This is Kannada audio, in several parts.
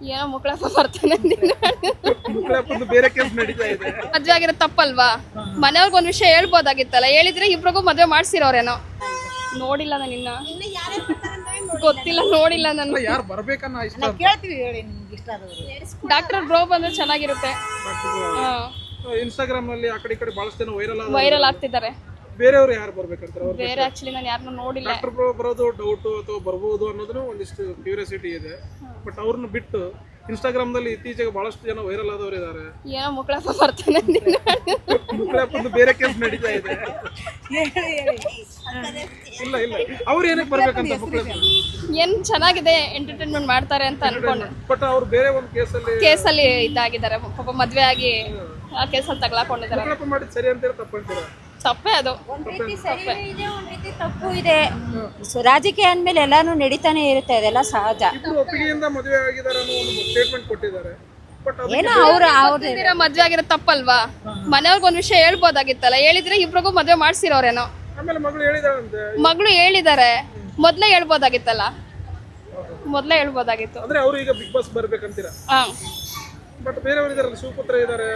ಏನೋ ಮುಕ್ಕಳಪ್ಪ ಬರ್ತಾನೆ ಮುಕ್ಕಳಪ್ಪಂದು ಬೇರೆ ಕೇಸ್ ನಡೀತಾ ಇದೆ. ಮದ್ವೆ ಆಗಿರೋ ತಪ್ಪಲ್ವಾ? ಮನೆಯವ್ರಿಗೆ ಒಂದ್ ವಿಷಯ ಹೇಳ್ಬೋದಾಗಿತ್ತಲ್ಲ ಹೇಳಿದ್ರೆ ಇಬ್ರಿಗೂ ಮದ್ವೆ ಮಾಡ್ಸಿರೋರೇನೋ? ನೋಡಿಲ್ಲ ನಾನು ಇನ್ನ. ಗೊತ್ತಿಲ್ಲ ನೋಡಿಲ್ಲ ನಾನು. ಯಾರು ಬರ್ಬೇಕನ್ನ ಇಷ್ಟ ಅಂತ. ಕೇಳ್ತೀವಿ ಹೇಳಿ ನಿಮ್ಗೆ ಇಷ್ಟ ಆದವರು. ಡಾಕ್ಟರ್ ಬ್ರೋ ಬಂದ್ರೆ ಚೆನ್ನಾಗಿರುತ್ತೆ. ಇನ್ಸ್ಟಾಗ್ರಾಮ್ನಲ್ಲಿ ಆ ಕಡೆ ಈ ಕಡೆ ಬಹಳಷ್ಟು ಜನ ವೈರಲ್ ವೈರಲ್ ಆಗ್ತಿದ್ದಾರೆ. ಬೇರೆಯವರು ಯಾರು ಬರ್ಬೇಕಂತಾರೆ ಅವ್ರು ಬೇರೆ ಆಕ್ಚುಲಿ ನಾನು ಯಾರನ್ನೂ ನೋಡಿಲ್ಲ. ಡಾಕ್ಟರ್ ಬರೋದು ಡೌಟ್ ಅಥವಾ ಬರ್ಬೋದು ಅನ್ನೋದನ್ನು ಒಂದಿಷ್ಟು ಕ್ಯೂರಿಯಾಸಿಟಿ ಇದೆ. ಬಟ್ ಅವ್ರನ್ನ ಬಿಟ್ಟು ಇನ್ಸ್ಟಾಗ್ರಾಮ್ನಲ್ಲಿ ಇತ್ತೀಚೆಗೆ ಬಹಳಷ್ಟು ಜನ ವೈರಲ್ ಆದವರು ಇದ್ದಾರೆ ಏನೋ ಮುಕ್ಳಪ್ಪ ಬರ್ತಾನೆ ಮುಕ್ಕಳಪ್ಪಂದು ಬೇರೆ ಕೇಸ್ ನಡೀತಾ ಇದೆ. ಹೇಳಿ ಹೇಳಿ ಇಲ್ಲ ಇಲ್ಲ. ಅವ್ರು ಏನಕ್ಕೆ ಬರ್ಬೇಕಂತ ಏನ್ ಚೆನ್ನಾಗಿದೆ ಎಂಟರ್ಟೈನ್ಮೆಂಟ್ ಮಾಡ್ತಾರೆ ಅಂತ ಅನ್ಕೊಂಡು. ಬಟ್ ಅವ್ರು ಬೇರೆ ಒಂದು ಕೇಸಲ್ಲಿ ಕೇಸಲ್ಲಿ ಇದಾಗಿದ್ದಾರೆ. ಪಾಪ ಮದ್ವೆ ಆಗಿ ಆ ಕೇಸಲ್ಲಿ ತಗ್ಲಾಕೊಂಡಿದ್ದಾರೆ. ಮಾಡಿದ್ ಸರಿ ಅಂತೀರ ತಪ್ಪಂತೀರ? ತಪ್ಪೇ ಅದು. ಒಂದ್ ರೀತಿ ಸರಿ ಇದೆ ಒಂದ್ ರೀತಿ ತಪ್ಪು ಇದೆ. ಸೊ ರಾಜಕೀಯ ಅಂದ್ಮೇಲೆ ಎಲ್ಲಾನು ನಡೀತಾನೆ ಇರುತ್ತೆ ಅದೆಲ್ಲ ಸಹಜ. ಒಪ್ಪಿಗೆಯಿಂದ ಮದುವೆ ಆಗಿದ್ದಾರೆ ಅನ್ನೋ ಒಂದು ಸ್ಟೇಟ್ಮೆಂಟ್ ಕೊಟ್ಟಿದ್ದಾರೆ. ಬಟ್ ಅದು ಏನೋ ಅವ್ರ ಅವ್ರ ಮದ್ವೆ ಆಗಿರೋ ತಪ್ಪಲ್ವಾ? ಮನೆಯವ್ರಿಗೆ ಒಂದ್ ವಿಷಯ ಹೇಳ್ಬೋದಾಗಿತ್ತಲ್ಲ ಹೇಳಿದ್ರೆ ಇಬ್ರಿಗೂ ಮದ್ವೆ ಮಾಡ್ಸಿರೋರೇನೋ? ಆಮೇಲೆ ಮಗಳು ಹೇಳಿದಾರೆ ಮೊದ್ಲೇ ಹೇಳ್ಬೋದಾಗಿತ್ತಲ್ಲ? ಮೊದ್ಲೇ ಹೇಳ್ಬೋದಾಗಿತ್ತು. ಅಂದ್ರೆ ಅವರು ಈಗ ಬಿಗ್ ಬಾಸ್ ಬರ್ಬೇಕಂತೀರ? ಹಾ. ಬಟ್ ಬೇರೆಯವರು ಇದಾರಲ್ಲ ಶಿವಪುತ್ರ ಇದ್ದಾರೆ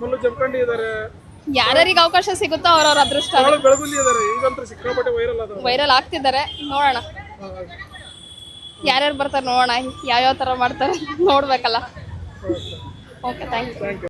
ಮಲ್ಲು ಜಮಖಂಡಿ ಇದ್ದಾರೆ ಯಾರ್ಯಾರಿಗೆ ಅವಕಾಶ ಸಿಗುತ್ತೋ ಅವ್ರವ್ರ ಅದೃಷ್ಟ. ಬಹಳ ಬೆಳಗುಲ್ಲಿ ಇದ್ದಾರೆ ಈಗಂತೂ ಸಿಕ್ಕಾಪಟ್ಟೆ ವೈರಲ್ ಆಗ್ತಿದ್ದಾರೆ. ನೋಡೋಣ. ಯಾರ್ಯಾರು ಬರ್ತಾರೆ ನೋಡೋಣ. ಯಾವ್ಯಾವ ತರ ಮಾಡ್ತಾರೆ ನೋಡ್ಬೇಕಲ್ಲ. Okay thank you thank you